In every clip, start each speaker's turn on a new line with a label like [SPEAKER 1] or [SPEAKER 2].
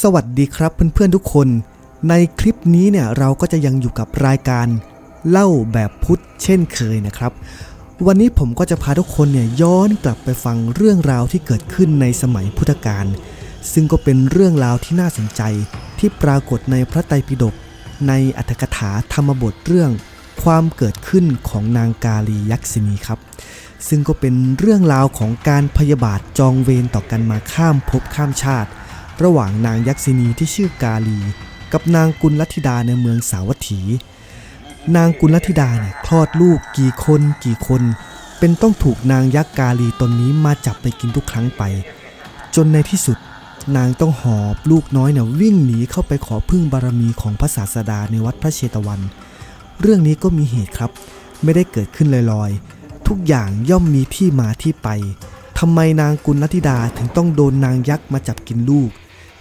[SPEAKER 1] สวัสดีครับเพื่อนๆทุกคน ในคลิปนี้เนี่ยเราก็จะยังอยู่กับรายการเล่าแบบพุทธเช่นเคยนะครับ วันนี้ผมก็จะพาทุกคนเนี่ยย้อนกลับไปฟังเรื่องราวที่เกิดขึ้นในสมัยพุทธกาลซึ่งก็เป็นเรื่องราวที่น่าสนใจที่ปรากฏในพระไตรปิฎกในอัตถกถาธรรมบทเรื่อง ความเกิดขึ้นของนางกาลียักษินีครับ ซึ่งก็เป็นเรื่องราวของการพยาบาทจองเวรต่อกันมาข้ามภพข้ามชาติ ระหว่างนางยักษินีที่ชื่อกาลี กับนางกุลลัธิดาในเมืองสาวัตถี นางกุลลัธิดาเนี่ยคลอดลูกกี่คนกี่คน เป็นต้องถูกนางยักษ์กาลีตนนี้มาจับไปกินทุกครั้งไป จนในที่สุดนางต้องหอบลูกน้อยเนี่ยวิ่งหนีเข้าไปขอพึ่งบารมีของพระศาสดาในวัดพระเชตวัน เรื่องนี้ก็มีเหตุครับ ไม่ได้เกิดขึ้นลอยๆ ทุกอย่างย่อมมีที่มาที่ไปทำไมนางกุลลัธิดาถึงต้องโดนนางยักษ์มาจับกินลูก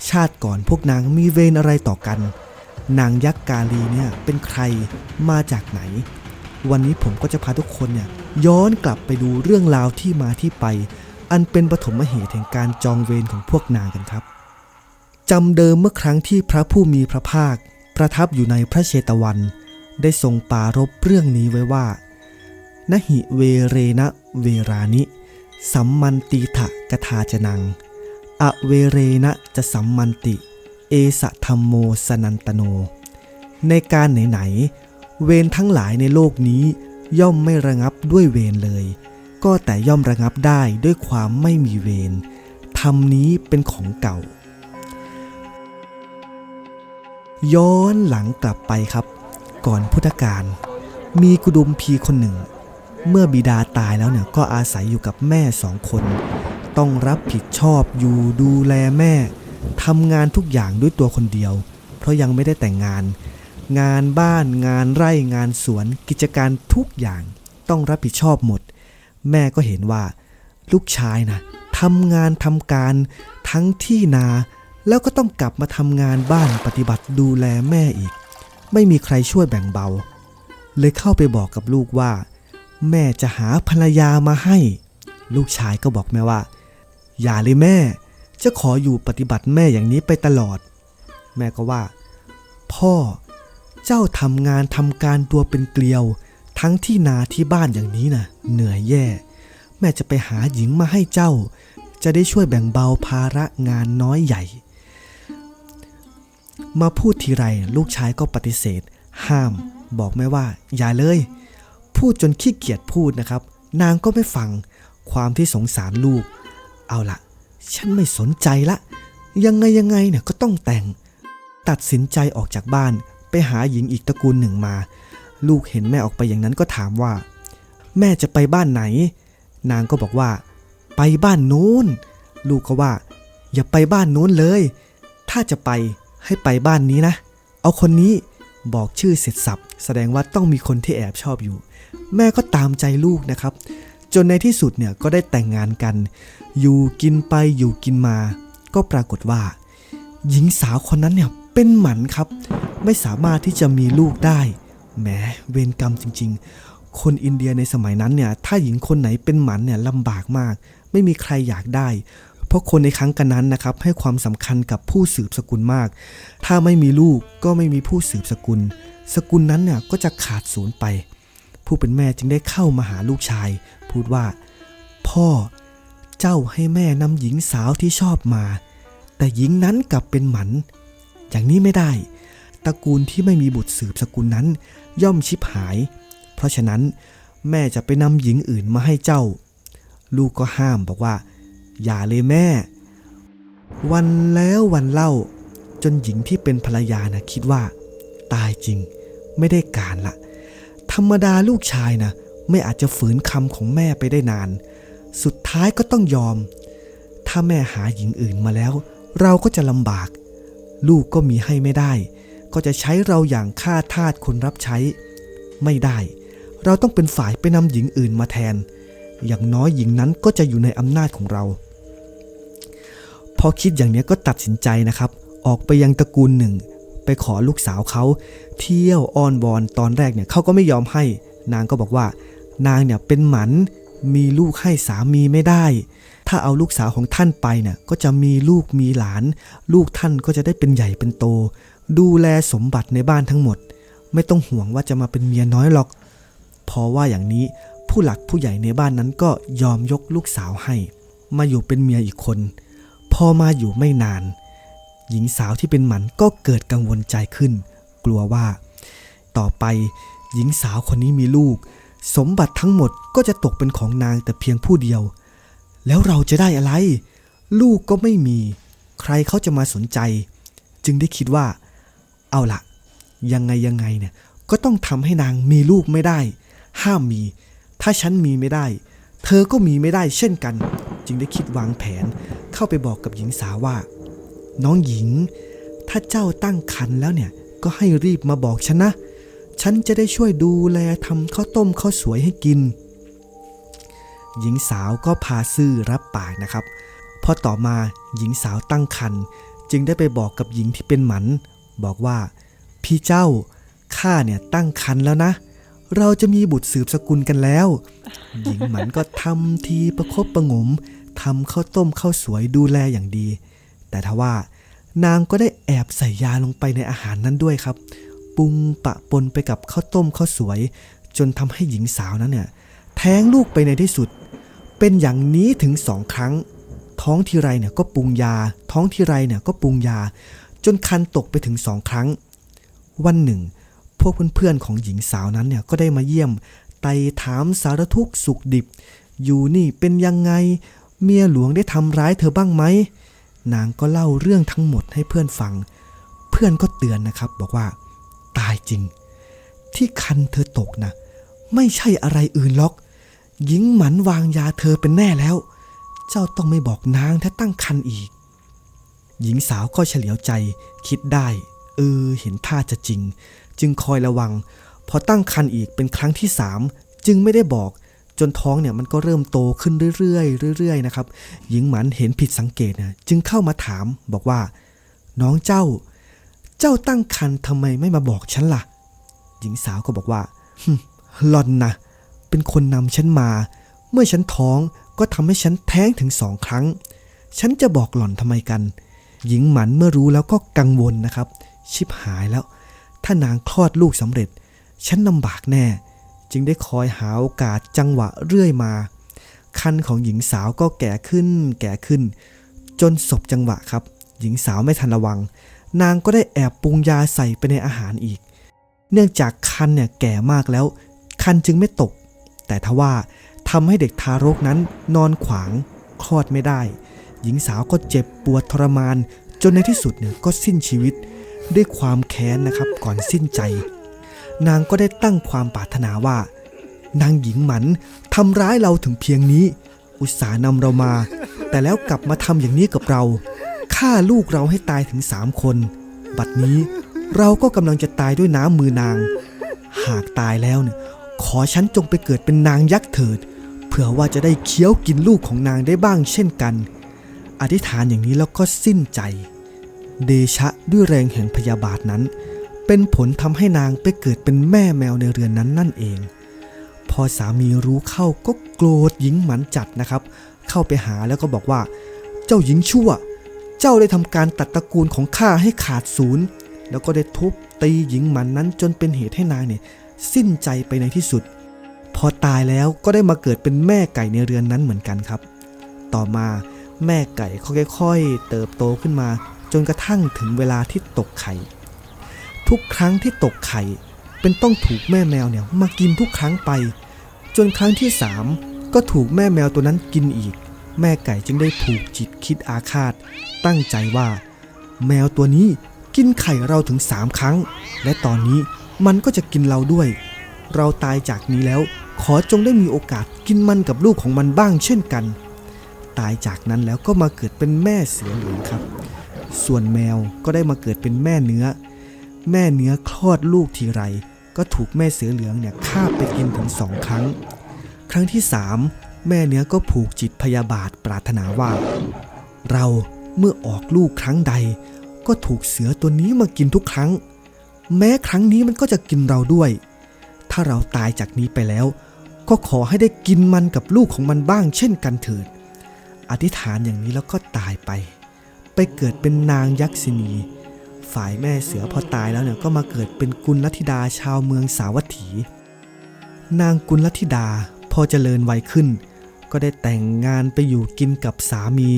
[SPEAKER 1] ชาติก่อนพวกนางมีเวรอะไรต่อกัน นางยักษ์กาลีเนี่ยเป็นใครมาจากไหน วันนี้ผมก็จะพาทุกคนเนี่ยย้อนกลับไปดูเรื่องราวที่มาที่ไป อันเป็นปฐมเหตุแห่งการจองเวรของพวกนางกันครับจำเดิมเมื่อครั้งที่พระผู้มีพระภาค ประทับอยู่ในพระเชตวัน ได้ทรงปารบเรื่องนี้ไว้ว่านหิเวเรนะเวรานิ สัมมันติถะกทาจนัง อเวเรนะจะสัมมันติ เอสะธรรมโมสนันตโน ในการไหนๆเวรทั้งหลายในโลกนี้ ย่อมไม่ระงับด้วยเวรเลย ก็แต่ย่อมระงับได้ด้วยความไม่มีเวรธรรมนี้เป็นของเก่า ย้อนหลังกลับไปครับ ก่อนพุทธกาลมีกุดุมพีคนหนึ่ง เมื่อบิดาตายแล้วเนี่ยก็อาศัยอยู่กับแม่สองคน ต้องรับผิดชอบอยู่ดูแลแม่ทำงานทุกอย่างด้วยตัวคนเดียว เพราะยังไม่ได้แต่งงาน งานบ้านงานไร่งานสวน กิจการทุกอย่างต้องรับผิดชอบหมด แม่ก็เห็นว่า ลูกชายนะทำงานทำการทั้งที่นา แล้วก็ต้องกลับมาทำงานบ้านปฏิบัติดูแลแม่อีก ไม่มีใครช่วยแบ่งเบา เลยเข้าไปบอกกับลูกว่า แม่จะหาภรรยามาให้ ลูกชายก็บอกแม่ว่า อย่าเลยแม่ จะขออยู่ปฏิบัติแม่อย่างนี้ไปตลอด แม่ก็ว่า พ่อเจ้าทำงานทำการตัวเป็นเกลียว ทั้งที่นาที่บ้านอย่างนี้นะ่ะ เหนื่อยแย่ แม่จะไปหาหญิงมาให้เจ้า จะได้ช่วยแบ่งเบาภาระงานน้อยใหญ่ มาพูดทีไรลูกชายก็ปฏิเสธ ห้าม บอกแม่ว่า อย่าเลย พูดจนขี้เกียจพูดนะครับ นางก็ไม่ฟังความที่สงสารลูก เอาละฉันไม่สนใจละ ยังไงยังไงเนี่ยก็ต้องแต่ง ตัดสินใจออกจากบ้านไปหาหญิงอีกตระกูลหนึ่งมา ลูกเห็นแม่ออกไปอย่างนั้นก็ถามว่า แม่จะไปบ้านไหน นางก็บอกว่า ไปบ้านนู้น ลูกก็ว่า อย่าไปบ้านนู้นเลย ถ้าจะไปให้ไปบ้านนี้นะ เอาคนนี้บอกชื่อเสร็จสับแสดงว่าต้องมีคนที่แอบชอบอยู่ แม่ก็ตามใจลูกนะครับ จนในที่สุดเนี่ยก็ได้แต่งงานกัน อยู่กินไปอยู่กินมา ก็ปรากฏว่า หญิงสาวคนนั้นเนี่ยเป็นหมันครับ ไม่สามารถที่จะมีลูกได้แหมเวรกรรมจริง ๆ คนอินเดียในสมัยนั้นเนี่ยถ้าหญิงคนไหนเป็นหมันเนี่ยลำบากมาก ไม่มีใครอยากได้ เพราะคนในครั้งกันนั้นนะครับให้ความสำคัญกับผู้สืบสกุลมาก ถ้าไม่มีลูกก็ไม่มีผู้สืบสกุล สกุลนั้นเนี่ยก็จะขาดสูญไป ผู้เป็นแม่จึงได้เข้ามาหาลูกชาย พูดว่า พ่อเจ้าให้แม่นำหญิงสาวที่ชอบมา แต่หญิงนั้นกลับเป็นหมัน อย่างนี้ไม่ได้ ตระกูลที่ไม่มีบุตรสืบสกุลนั้น ย่อมชิบหาย เพราะฉะนั้นแม่จะไปนำหญิงอื่นมาให้เจ้า ลูกก็ห้ามบอกว่า อย่าเลยแม่ วันแล้ววันเล่า จนหญิงที่เป็นภรรยานะคิดว่า ตายจริง ไม่ได้การละ ธรรมดาลูกชายนะไม่อาจจะฝืนคำของแม่ไปได้นาน สุดท้ายก็ต้องยอม ถ้าแม่หาหญิงอื่นมาแล้ว เราก็จะลำบาก ลูกก็มีให้ไม่ได้ ก็จะใช้เราอย่างข้าทาสคนรับใช้ ไม่ได้ เราต้องเป็นฝ่ายไปนำหญิงอื่นมาแทน อย่างน้อยหญิงนั้นก็จะอยู่ในอำนาจของเรา พอคิดอย่างนี้ก็ตัดสินใจนะครับ ออกไปยังตระกูลหนึ่ง ขอลูกสาวเขาเที่ยวอ้อนวอนตอนแรกเนี่ยเขาก็ไม่ยอมให้ นางก็บอกว่านางเนี่ยเป็นหมันมีลูกให้สามีไม่ได้ ถ้าเอาลูกสาวของท่านไปเนี่ยก็จะมีลูกมีหลาน ลูกท่านก็จะได้เป็นใหญ่เป็นโต ดูแลสมบัติในบ้านทั้งหมด ไม่ต้องห่วงว่าจะมาเป็นเมียน้อยหรอก พอว่าอย่างนี้ผู้หลักผู้ใหญ่ในบ้านนั้นก็ยอมยกลูกสาวให้ มาอยู่เป็นเมียอีกคน พอมาอยู่ไม่นาน หญิงสาวที่เป็นหมันก็เกิดกังวลใจขึ้น กลัวว่า ต่อไปหญิงสาวคนนี้มีลูก สมบัติทั้งหมดก็จะตกเป็นของนางแต่เพียงผู้เดียว แล้วเราจะได้อะไร ลูกก็ไม่มี ใครเขาจะมาสนใจ จึงได้คิดว่า เอาละยังไงยังไงเนี่ยก็ต้องทำให้นางมีลูกไม่ได้ ห้ามมี ถ้าฉันมีไม่ได้ เธอก็มีไม่ได้เช่นกัน จึงได้คิดวางแผนเข้าไปบอกกับหญิงสาวว่า น้องหญิง ถ้าเจ้าตั้งครรภ์แล้วเนี่ย ก็ให้รีบมาบอกฉันนะ ฉันจะได้ช่วยดูแลทำข้าวต้มข้าวสวยให้กิน หญิงสาวก็พาซื่อรับปากนะครับ พอต่อมาหญิงสาวตั้งครรภ์จึงได้ไปบอกกับหญิงที่เป็นหมัน บอกว่า พี่เจ้าข้าเนี่ยตั้งครรภ์แล้วนะ เราจะมีบุตรสืบสกุลกันแล้ว หญิงหมันก็ทำทีประคบประงมทำข้าวต้มข้าวสวยดูแลอย่างดี แต่ทว่านางก็ได้แอบใส่ยาลงไปในอาหารนั้นด้วยครับ ปรุงปะปนไปกับข้าวต้มข้าวสวย จนทำให้หญิงสาวนั้นเนี่ยแท้งลูกไปในที่สุด เป็นอย่างนี้ถึงสองครั้ง ท้องทีไรเนี่ยก็ปรุงยา ท้องทีไรเนี่ยก็ปรุงยา จนคันตกไปถึงสองครั้ง วันหนึ่ง พวกเพื่อนๆของหญิงสาวนั้นเนี่ยก็ได้มาเยี่ยม ไต่ถามสารทุกข์สุขดิบ อยู่นี่เป็นยังไง เมียหลวงได้ทำร้ายเธอบ้างไหม นางก็เล่าเรื่องทั้งหมดให้เพื่อนฟัง เพื่อนก็เตือนนะครับ บอกว่า ตายจริง ที่คันเธอตกนะไม่ใช่อะไรอื่นหรอก หญิงหมันวางยาเธอเป็นแน่แล้ว เจ้าต้องไม่บอกนางถ้าตั้งคันอีก หญิงสาวก็เฉลียวใจคิดได้ เออ เห็นท่าจะจริง จึงคอยระวัง พอตั้งคันอีกเป็นครั้งที่สามจึงไม่ได้บอก จนท้องเนี่ยมันก็เริ่มโตขึ้นเรื่อยๆเรื่อยๆนะครับ หญิงหมันเห็นผิดสังเกตนะจึงเข้ามาถามบอกว่า น้องเจ้า เจ้าตั้งคันทำไมไม่มาบอกฉันล่ะ หญิงสาวก็บอกว่าหึหลอนนะเป็นคนนำฉันมา เมื่อฉันท้องก็ทำให้ฉันแท้งถึงสองครั้ง ฉันจะบอกหล่อนทำไมกัน หญิงหมันเมื่อรู้แล้วก็กังวลนะครับ ชิบหายแล้ว ถ้านางคลอดลูกสำเร็จ ฉันลำบากแน่ จึงได้คอยหาโอกาสจังหวะเรื่อยมา คันของหญิงสาวก็แก่ขึ้น แก่ขึ้น จนศพจังหวะครับ หญิงสาวไม่ทันระวัง นางก็ได้แอบปรุงยาใส่ไปในอาหารอีก เนื่องจากคันเนี่ยแก่มากแล้ว คันจึงไม่ตก แต่ทว่าทำให้เด็กทารกนั้นนอนขวางคลอดไม่ได้ หญิงสาวก็เจ็บปวดทรมาน จนในที่สุดเนี่ยก็สิ้นชีวิต ด้วยความแค้นนะครับก่อนสิ้นใจ นางก็ได้ตั้งความปรารถนาว่า นางหญิงหมันทำร้ายเราถึงเพียงนี้ อุตส่าห์นำเรามา แต่แล้วกลับมาทำอย่างนี้กับเราฆ่าลูกเราให้ตายถึงสามคน บัดนี้เราก็กำลังจะตายด้วยน้ำมือนาง หากตายแล้วเนี่ยขอฉันจงไปเกิดเป็นนางยักษ์เถิด เผื่อว่าจะได้เคี้ยวกินลูกของนางได้บ้างเช่นกัน อธิษฐานอย่างนี้แล้วก็สิ้นใจ เดชะด้วยแรงแห่งพยาบาทนั้น เป็นผลทำให้นางไปเกิดเป็นแม่แมวในเรือนนั้นนั่นเอง พอสามีรู้เข้าก็โกรธหญิงหมันจัดนะครับ เข้าไปหาแล้วก็บอกว่า เจ้าหญิงชั่ว เจ้าได้ทำการตัดตระกูลของข้าให้ขาดศูนย์ แล้วก็ได้ทุบตีหญิงหมันนั้นจนเป็นเหตุให้นางเนี่ยสิ้นใจไปในที่สุด พอตายแล้วก็ได้มาเกิดเป็นแม่ไก่ในเรือนนั้นเหมือนกันครับ ต่อมาแม่ไก่ค่อยๆเติบโตขึ้นมา จนกระทั่งถึงเวลาที่ตกไข่ ทุกครั้งที่ตกไข่ เป็นต้องถูกแม่แมวเนี่ยมากินทุกครั้งไป จนครั้งที่สามก็ถูกแม่แมวตัวนั้นกินอีก แม่ไก่จึงได้ผูกจิตคิดอาฆาต ตั้งใจว่า แมวตัวนี้กินไข่เราถึงสามครั้ง และตอนนี้มันก็จะกินเราด้วย เราตายจากนี้แล้ว ขอจงได้มีโอกาสกินมันกับลูกของมันบ้างเช่นกัน ตายจากนั้นแล้วก็มาเกิดเป็นแม่เสือเหลืองครับ ส่วนแมวก็ได้มาเกิดเป็นแม่เนื้อ แม่เนื้อคลอดลูกทีไร ก็ถูกแม่เสือเหลืองเนี่ยฆ่าไปกินถึงสองครั้ง ครั้งที่สามแม่เนื้อก็ผูกจิตพยาบาทปรารถนาว่า เราเมื่อออกลูกครั้งใด ก็ถูกเสือตัวนี้มากินทุกครั้ง แม้ครั้งนี้มันก็จะกินเราด้วย ถ้าเราตายจากนี้ไปแล้ว ก็ขอให้ได้กินมันกับลูกของมันบ้างเช่นกันเถิด อธิษฐานอย่างนี้แล้วก็ตายไป ไปเกิดเป็นนางยักษินี ฝ่ายแม่เสือพอตายแล้วเนี่ยก็มาเกิดเป็นกุลลัธิดาชาวเมืองสาวัตถี นางกุลลัธิดาพอเจริญวัยขึ้น ก็ได้แต่งงานไปอยู่กินกับสามี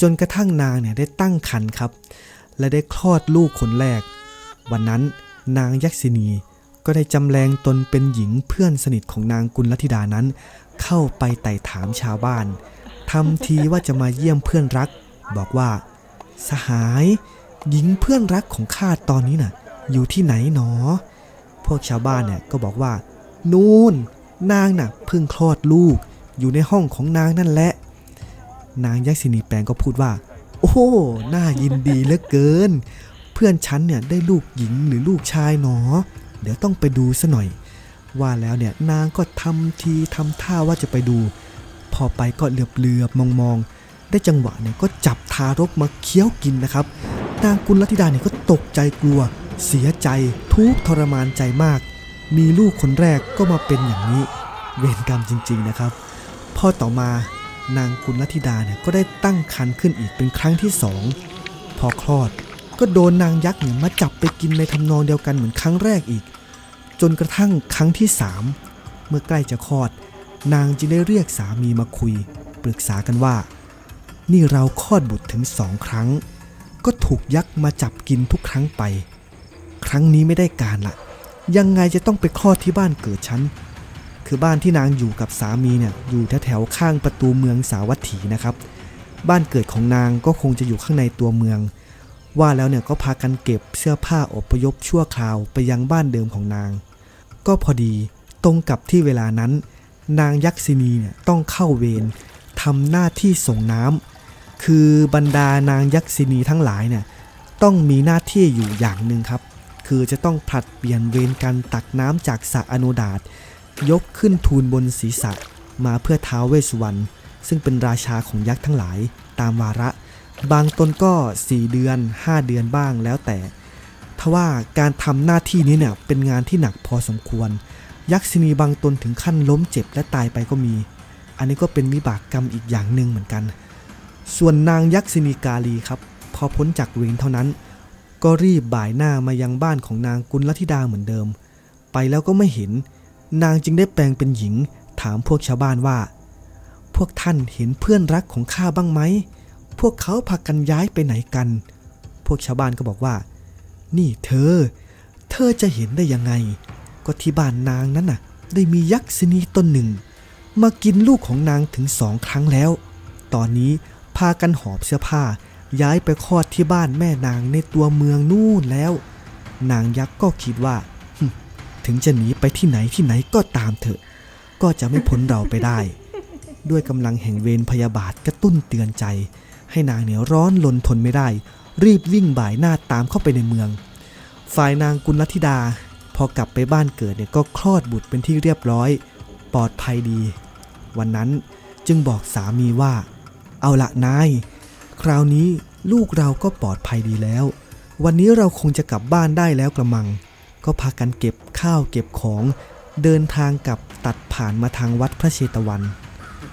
[SPEAKER 1] จนกระทั่งนางเนี่ยได้ตั้งครรภ์ครับ และได้คลอดลูกคนแรก วันนั้นนางยักษินีก็ได้จำแรงตนเป็นหญิงเพื่อนสนิทของนางกุลลัธิดานั้น เข้าไปไต่ถามชาวบ้านทำทีว่าจะมาเยี่ยมเพื่อนรัก บอกว่า สหาย หญิงเพื่อนรักของข้าตอนนี้น่ะ อยู่ที่ไหนหนอ พวกชาวบ้านเนี่ยก็บอกว่า นู่นนางน่ะเพิ่งคลอดลูก อยู่ในห้องของนางนั่นแหละ นางยักษินีแปลงก็พูดว่า โอ้น่ายินดีเหลือเกิน เพื่อนฉันเนี่ยได้ลูกหญิงหรือลูกชายหนอ เดี๋ยวต้องไปดูซะหน่อย ว่าแล้วเนี่ยนางก็ทำทีทำท่าว่าจะไปดู พอไปก็เหลือบเหลือบมองมองๆ ได้จังหวะเนี่ยก็จับทารกมาเคี้ยวกินนะครับนางกุลลธิดาเนี่ยก็ตกใจกลัว เสียใจ ทุกข์ทรมานใจมาก มีลูกคนแรกก็มาเป็นอย่างนี้ เวรกรรมจริง ๆนะครับพอต่อมานางกุลลธิดาเนี่ยก็ได้ตั้งครรภ์ขึ้นอีกเป็นครั้งที่สองพอคลอดก็โดนนางยักษ์เนี่ยมาจับไปกินในทำนองเดียวกันเหมือนครั้งแรกอีก จนกระทั่งครั้งที่สามเมื่อใกล้จะคลอด นางจึงได้เรียกสามีมาคุย ปรึกษากันว่า นี่เราคลอดบุตรถึงสองครั้ง ก็ถูกยักษ์มาจับกินทุกครั้งไป ครั้งนี้ไม่ได้การละยังไงจะต้องไปคลอดที่บ้านเกิดฉันคือบ้านที่นางอยู่กับสามีเนี่ยอยู่แถวๆข้างประตูเมืองสาวัตถีนะครับ บ้านเกิดของนางก็คงจะอยู่ข้างในตัวเมือง ว่าแล้วเนี่ยก็พากันเก็บเสื้อผ้าอพยพชั่วคราวไปยังบ้านเดิมของนาง ก็พอดีตรงกับที่เวลานั้น นางยักษินีเนี่ยต้องเข้าเวรทำหน้าที่ส่งน้ำ คือบรรดานางยักษินีทั้งหลายเนี่ยต้องมีหน้าที่อยู่อย่างหนึ่งครับ คือจะต้องผลัดเปลี่ยนเวรกันตักน้ำจากสระอโนดาตยกขึ้นทูลบนศีรษะมาเพื่อท้าวเวสสุวรรณซึ่งเป็นราชาของยักษ์ทั้งหลายตามวาระ บางตนก็ 4 เดือน 5 เดือนบ้างแล้วแต่ทว่าการทำหน้าที่นี้เนี่ยเป็นงานที่หนักพอสมควร ยักษินีบางตนถึงขั้นล้มเจ็บและตายไปก็มี อันนี้ก็เป็นวิบากกรรมอีกอย่างหนึ่งเหมือนกัน ส่วนนางยักษินีกาลีครับ พอพ้นจากเวรเท่านั้น ก็รีบบ่ายหน้ามายังบ้านของนางกุลธิดาเหมือนเดิม ไปแล้วก็ไม่เห็น นางจึงได้แปลงเป็นหญิง ถามพวกชาวบ้านว่า พวกท่านเห็นเพื่อนรักของข้าบ้างไหม พวกเขาพากันย้ายไปไหนกัน พวกชาวบ้านก็บอกว่า นี่เธอ เธอจะเห็นได้ยังไง ก็ที่บ้านนางนั้นน่ะ ได้มียักษินีตนหนึ่ง มากินลูกของนางถึงสองครั้งแล้ว ตอนนี้ พากันหอบเสื้อผ้า ย้ายไปคลอดที่บ้านแม่นางในตัวเมืองนู่นแล้ว นางยักษ์ก็คิดว่าถึงจะหนีไปที่ไหนที่ไหนก็ตามเถอะ ก็จะไม่พ้นเราไปได้ ด้วยกำลังแห่งเวรพยาบาทกระตุ้นเตือนใจ ให้นางเหนียวร้อนลนทนไม่ได้ รีบวิ่งบ่ายหน้าตามเข้าไปในเมือง ฝ่ายนางกุลธิดา พอกลับไปบ้านเกิดเนี่ยก็คลอดบุตรเป็นที่เรียบร้อย ปลอดภัยดี วันนั้นจึงบอกสามีว่า เอาละนาย คราวนี้ลูกเราก็ปลอดภัยดีแล้ว วันนี้เราคงจะกลับบ้านได้แล้วกระมัง ก็พากันเก็บข้าวเก็บของ เดินทางกลับตัดผ่านมาทางวัดพระเชตวัน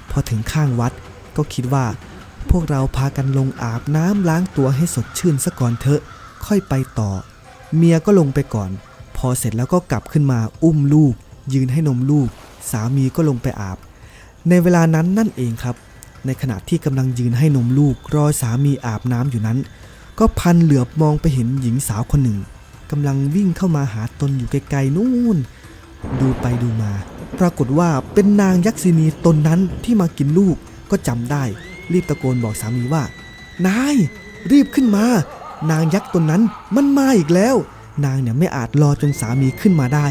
[SPEAKER 1] พอถึงข้างวัดก็คิดว่า พวกเราพากันลงอาบน้ำล้างตัวให้สดชื่นซะก่อนเถอะ ค่อยไปต่อ เมียก็ลงไปก่อน พอเสร็จแล้วก็กลับขึ้นมาอุ้มลูก ยืนให้นมลูก สามีก็ลงไปอาบ ในเวลานั้นนั่นเองครับ ในขณะที่กำลังยืนให้นมลูกรอสามีอาบน้ำอยู่นั้น ก็พันเหลือบมองไปเห็นหญิงสาวคนหนึ่งกำลังวิ่งเข้ามาหาตนอยู่ไกลๆนู่น ดูไปดูมา ปรากฏว่าเป็นนางยักษินีตนนั้นที่มากินลูกก็จำได้ รีบตะโกนบอกสามีว่า นาย รีบขึ้นมา นางยักษ์ตนนั้นมันมาอีกแล้ว นางเนี่ยไม่อาจรอจนสามีขึ้นมาได้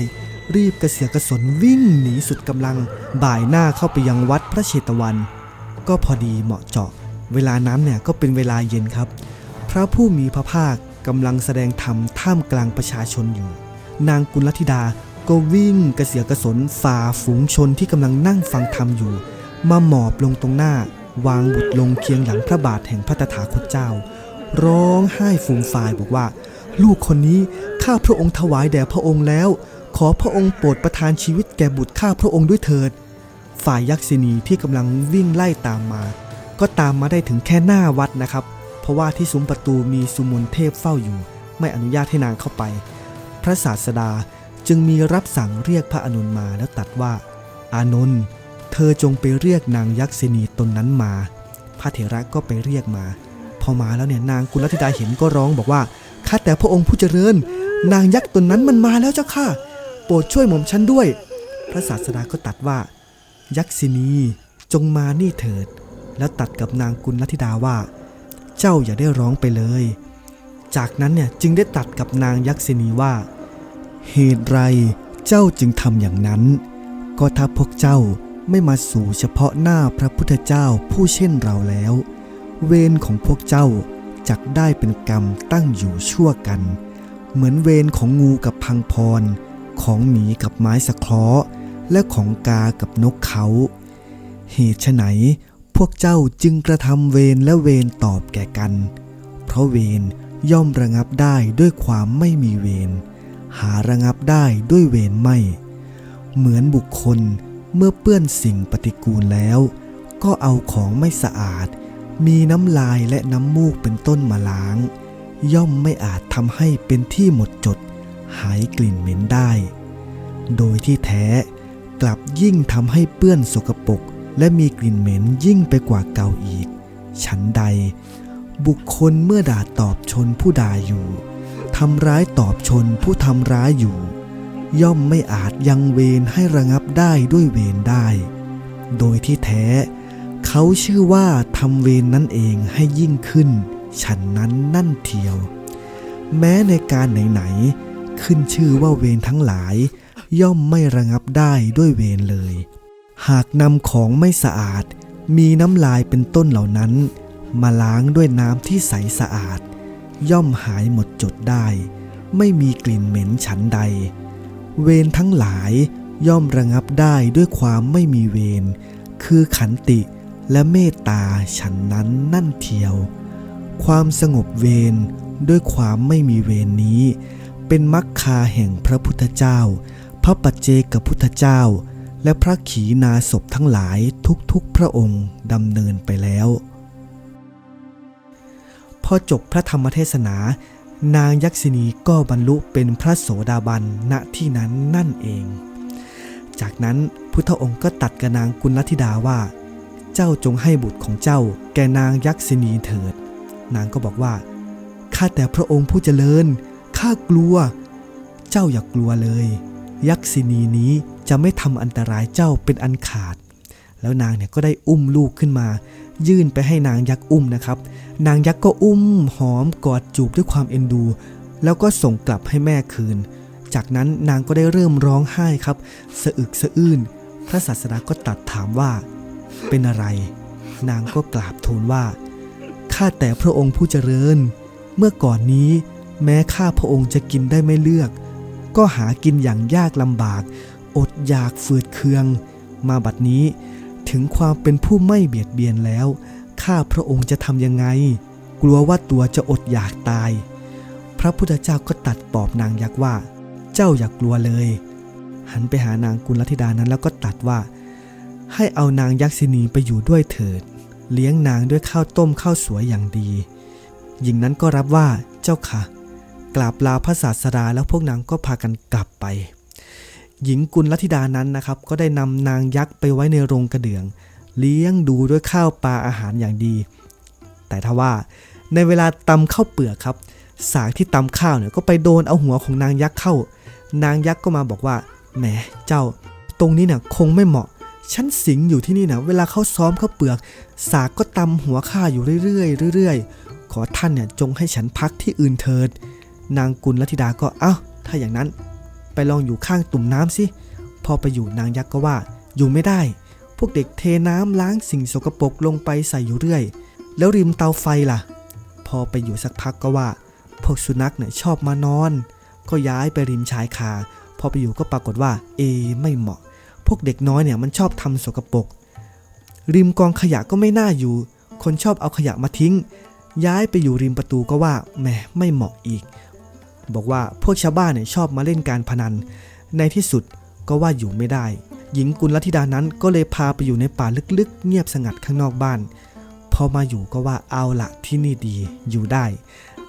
[SPEAKER 1] รีบกระเสียกระสนวิ่งหนีสุดกำลัง บ่ายหน้าเข้าไปยังวัดพระเชตวัน ก็พอดีเหมาะเจาะ เวลานั้นเนี่ยก็เป็นเวลาเย็นครับ พระผู้มีพระภาคกำลังแสดงธรรมท่ามกลางประชาชนอยู่ นางกุลธิดาก็วิ่งกระเสียกระสนฝ่าฝูงชนที่กำลังนั่งฟังธรรมอยู่ มาหมอบลงตรงหน้า วางบุตรลงเคียงหลังพระบาทแห่งพระตถาคตเจ้า ร้องไห้ฟูมฟายบอกว่า ลูกคนนี้ข้าพระองค์ถวายแด่พระองค์แล้ว ขอพระองค์โปรดประทานชีวิตแก่บุตรข้าพระองค์ด้วยเถิด ฝ่ายยักษินีที่กำลังวิ่งไล่ตามมา ก็ตามมาได้ถึงแค่หน้าวัดนะครับ เพราะว่าที่ซุ้มประตูมีสุมนเทพเฝ้าอยู่ ไม่อนุญาตให้นางเข้าไป พระศาสดาจึงมีรับสั่งเรียกพระอานนมาแล้วตัดว่า อานนท์เธอจงไปเรียกนางยักษินีตนนั้นมา พระเถระก็ไปเรียกมา พอมาแล้วเนี่ยนางกุลธิดาเห็นก็ร้องบอกว่าข้าแต่พระองค์ผู้เจริญ นางยักษ์ตนนั้นมันมาแล้วเจ้าค่ะ โปรดช่วยหม่อมฉันด้วย พระศาสดาก็ตัดว่า ยักษินีจงมานี่เถิด แล้วตัดกับนางกุลธิดาว่า เจ้าอย่าได้ร้องไปเลย จากนั้นเนี่ยจึงได้ตัดกับนางยักษินีว่า เหตุไรเจ้าจึงทำอย่างนั้น ก็ถ้าพวกเจ้าไม่มาสู่เฉพาะหน้าพระพุทธเจ้าผู้เช่นเราแล้ว เวรของพวกเจ้าจักได้เป็นกรรมตั้งอยู่ชั่วกัน เหมือนเวรของงูกับพังพร ของหมีกับไม้สะเคราะห์ และของกากับนกเขา เหตุไฉนพวกเจ้าจึงกระทำเวรและเวรตอบแก่กัน เพราะเวรย่อมระงับได้ด้วยความไม่มีเวรหาระงับได้ด้วยเวรไม่ เหมือนบุคคลเมื่อเปื้อนสิ่งปฏิกูลแล้ว ก็เอาของไม่สะอาด มีน้ำลายและน้ำมูกเป็นต้นมาล้าง ย่อมไม่อาจทำให้เป็นที่หมดจด หายกลิ่นเหม็นได้ โดยที่แท้ กลับยิ่งทำให้เปื้อนสกปรกและมีกลิ่นเหม็นยิ่งไปกว่าเก่าอีก ฉันใด บุคคลเมื่อด่าตอบชนผู้ด่าอยู่ทำร้ายตอบชนผู้ทำร้ายอยู่ ย่อมไม่อาจยังเวรให้ระงับได้ด้วยเวรได้ โดยที่แท้ เขาชื่อว่าทำเวรนนั่นเองให้ยิ่งขึ้น ฉันนั้นนั่นเทียว แม้ในการไหนๆขึ้นชื่อว่าเวรทั้งหลาย ย่อมไม่ระงับได้ด้วยเวรเลย หากนำของไม่สะอาด มีน้ำลายเป็นต้นเหล่านั้น มาล้างด้วยน้ำที่ใสสะอาด ย่อมหายหมดจดได้ ไม่มีกลิ่นเหม็นฉันใด เวรทั้งหลายย่อมระงับได้ด้วยความไม่มีเวรคือขันติและเมตตาฉันนั้นนั่นเทียว ความสงบเวรด้วยความไม่มีเวรนี้ เป็นมรรคาแห่งพระพุทธเจ้า พระปัจเจกพุทธเจ้า และพระขีณาสพทั้งหลายทุกๆพระองค์ดำเนินไปแล้ว พอจบพระธรรมเทศนา นางยักษินีก็บรรลุเป็นพระโสดาบันณที่นั้นนั่นเอง จากนั้นพุทธองค์ก็ตัดกับนางกุลธิดาว่า เจ้าจงให้บุตรของเจ้า แก่นางยักษินีเถิด นางก็บอกว่าข้าแต่พระองค์ผู้เจริญข้ากลัว เจ้าอย่ากลัวเลย ยักษินีนี้จะไม่ทำอันตรายเจ้าเป็นอันขาด แล้วนางเนี่ยก็ได้อุ้มลูกขึ้นมา ยื่นไปให้นางยักษ์อุ้มนะครับ นางยักษ์ก็อุ้มหอมกอดจูบด้วยความเอ็นดู แล้วก็ส่งกลับให้แม่คืน จากนั้นนางก็ได้เริ่มร้องไห้ครับ สะอึกสะอื้น พระศาสดาก็ตรัดถามว่า เป็นอะไร นางก็กราบทูลว่า ข้าแต่พระองค์ผู้เจริญ เมื่อก่อนนี้แม้ข้าพระองค์จะกินได้ไม่เลือก ก็หากินอย่างยากลำบาก อดอยากฝืดเคือง มาบัดนี้ถึงความเป็นผู้ไม่เบียดเบียนแล้ว ข้าพระองค์จะทำยังไง กลัวว่าตัวจะอดอยากตาย พระพุทธเจ้าก็ตัดปอบนางยักษ์ว่า เจ้าอย่ากกลัวเลย หันไปหานางกุลธิดานั้นแล้วก็ตัดว่า ให้เอานางยักษินีไปอยู่ด้วยเถิด เลี้ยงนางด้วยข้าวต้มข้าวสวยอย่างดี หญิงนั้นก็รับว่าเจ้าค่ะ กราบลาพระศาสดาแล้วพวกนางก็พากันกลับไป หญิงกุลลัทธิดานั้นนะครับ ก็ได้นำนางยักษ์ไปไว้ในโรงกระเดื่อง เลี้ยงดูด้วยข้าวปลาอาหารอย่างดี แต่ถ้าว่าในเวลาตำข้าวเปลือกครับ สากที่ตำข้าวเนี่ยก็ไปโดนเอาหัวของนางยักษ์เข้า นางยักษ์ก็มาบอกว่าแหมเจ้า ตรงนี้เนี่ยคงไม่เหมาะฉันสิงอยู่ที่นี่นะเวลาเขาซ้อมข้าวเปลือก สากก็ตำหัวข้าอยู่เรื่อยๆเรื่อยๆขอท่านเนี่ยจงให้ฉันพักที่อื่นเถิด นางกุลลัทธิดาก็เอ้า ถ้าอย่างนั้น ไปลองอยู่ข้างตุ่มน้ำสิพอไปอยู่นางยักษ์ก็ว่า อยู่ไม่ได้ พวกเด็กเทน้ำล้างสิ่งสกปรกลงไปใส่อยู่เรื่อย แล้วริมเตาไฟล่ะ พอไปอยู่สักพักก็ว่า พวกสุนัขเนี่ยชอบมานอน ก็ย้ายไปริมชายคา พอไปอยู่ก็ปรากฏว่า เอ ไม่เหมาะ พวกเด็กน้อยเนี่ยมันชอบทำสกปรกริมกองขยะก็ไม่น่าอยู่ คนชอบเอาขยะมาทิ้งย้ายไปอยู่ริมประตูก็ว่าแหมไม่เหมาะอีก บอกว่าพวกชาวบ้านเนี่ยชอบมาเล่นการพนัน ในที่สุดก็ว่าอยู่ไม่ได้ หญิงกุลธิดานั้นก็เลยพาไปอยู่ในป่าลึกๆ เงียบสงัดข้างนอกบ้าน พอมาอยู่ก็ว่าเอาละที่นี่ดีอยู่ได้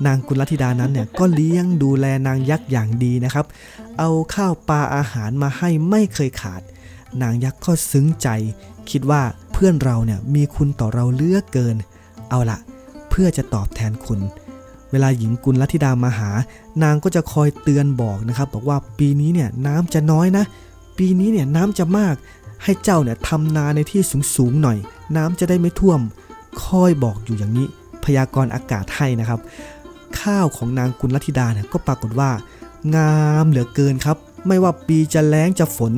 [SPEAKER 1] นางกุลธิดานั้นเนี่ยก็เลี้ยงดูแลนางยักษ์อย่างดีนะครับ เอาข้าวปลาอาหารมาให้ไม่เคยขาด นางยักษ์ก็ซึ้งใจ คิดว่าเพื่อนเราเนี่ยมีคุณต่อเราเลือกเกิน เอาละเพื่อจะตอบแทนคุณ เวลาหญิงกุลลัทธิดามาหา นางก็จะคอยเตือนบอกนะครับ บอกว่าปีนี้เนี่ยน้ำจะน้อยนะ ปีนี้เนี่ยน้ำจะมาก ให้เจ้าเนี่ยทำนาในที่สูงๆหน่อย น้ำจะได้ไม่ท่วม คอยบอกอยู่อย่างนี้ พยากรณ์อากาศให้นะครับ ข้าวของนางกุลลัทธิดาเนี่ยก็ปรากฏว่า งามเหลือเกินครับ ไม่ว่าปีจะแล้งจะฝน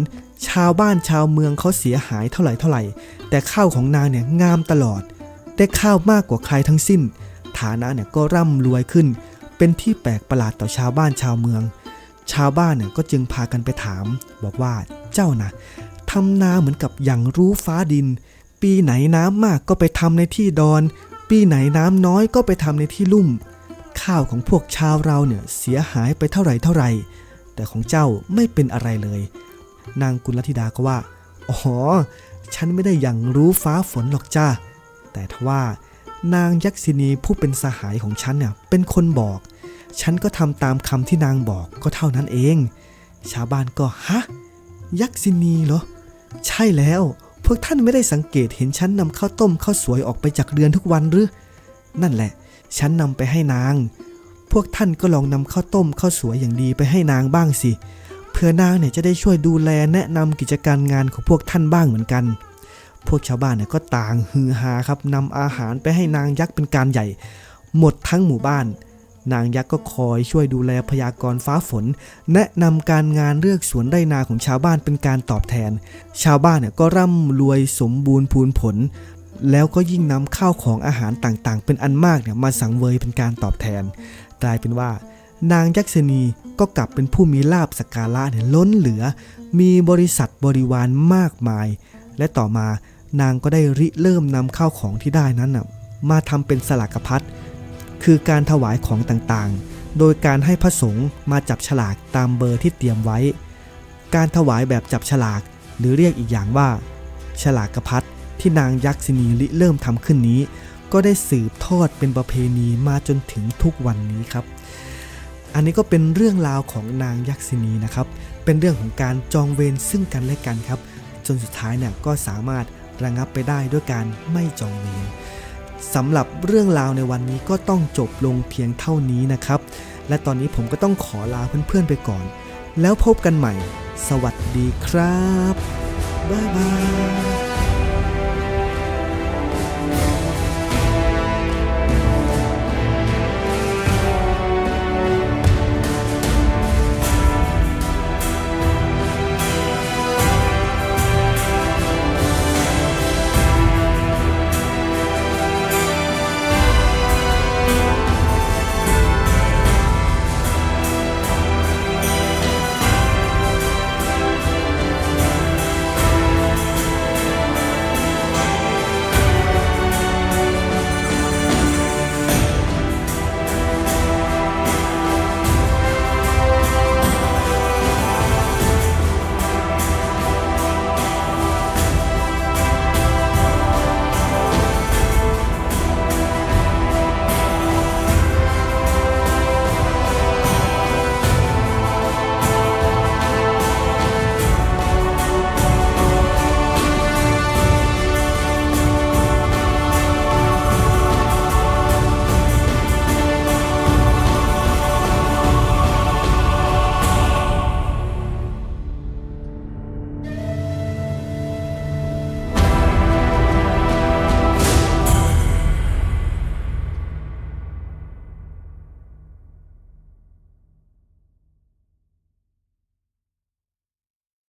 [SPEAKER 1] ชาวบ้านชาวเมืองเขาเสียหายเท่าไหร่เท่าไหร่ แต่ข้าวของนางเนี่ยงามตลอด ได้ข้าวมากกว่าใครทั้งสิ้น ฐานะเนี่ยก็ร่ำรวยขึ้น เป็นที่แปลกประหลาดต่อชาวบ้านชาวเมือง ชาวบ้านเนี่ยก็จึงพากันไปถาม บอกว่าเจ้านะทำนาเหมือนกับอย่างรู้ฟ้าดิน ปีไหนน้ำมากก็ไปทำในที่ดอน ปีไหนน้ำน้อยก็ไปทำในที่ลุ่ม ข้าวของพวกชาวเราเนี่ยเสียหายไปเท่าไหร่เท่าไหร่ แต่ของเจ้าไม่เป็นอะไรเลย นางกุลธิดาก็ว่า อ๋อ ฉันไม่ได้อย่างรู้ฟ้าฝนหรอกจ้าแต่ทว่า นางยักษินีผู้เป็นสหายของฉันเนี่ยเป็นคนบอก ฉันก็ทำตามคำที่นางบอกก็เท่านั้นเอง ชาวบ้านก็ฮะยักษินีเหรอ ใช่แล้ว พวกท่านไม่ได้สังเกตเห็นฉันนำข้าวต้มข้าวสวยออกไปจากเรือนทุกวันหรือ นั่นแหละ ฉันนำไปให้นาง พวกท่านก็ลองนำข้าวต้มข้าวสวยอย่างดีไปให้นางบ้างสิ เพื่อนางเนี่ยจะได้ช่วยดูแลแนะนำกิจการงานของพวกท่านบ้างเหมือนกัน พวกชาวบ้านเนี่ยก็ต่างฮือฮาครับนำอาหารไปให้นางยักษ์เป็นการใหญ่ หมดทั้งหมู่บ้าน นางยักษ์ก็คอยช่วยดูแลพยากรณ์ฟ้าฝน แนะนำการงานเลือกสวนไร่นาของชาวบ้านเป็นการตอบแทน ชาวบ้านเนี่ยก็ร่ำรวยสมบูรณ์พูนผล แล้วก็ยิ่งนำข้าวของอาหารต่างๆ เป็นอันมากเนี่ยมาสังเวยเป็นการตอบแทน กลายเป็นว่านางยักษณีก็กลับเป็นผู้มีลาบสกการะเนี่ยล้นเหลือ มีบริษัทบริวารมากมาย และต่อมา นางก็ได้ริเริ่มนำข้าวของที่ได้นั้นนะมาทำเป็นสลากพัดคือการถวายของต่างๆ โดยการให้พระสงฆ์มาจับฉลากตามเบอร์ที่เตรียมไว้ การถวายแบบจับฉลากหรือเรียกอีกอย่างว่า ฉลากพัดที่นางยักษินีริเริ่มทำขึ้นนี้ ก็ได้สืบทอดเป็นประเพณีมาจนถึงทุกวันนี้ครับ อันนี้ก็เป็นเรื่องราวของนางยักษินีนะครับ เป็นเรื่องของการจองเวรซึ่งกันและกันครับ จนสุดท้ายเนี่ยก็สามารถ ระงับไปได้ด้วยการไม่จองเวรสำหรับเรื่องราวในวันนี้ก็ต้องจบลงเพียงเท่านี้นะครับ และตอนนี้ผมก็ต้องขอลาเพื่อนๆไปก่อน แล้วพบกันใหม่ สวัสดีครับ บ๊ายบาย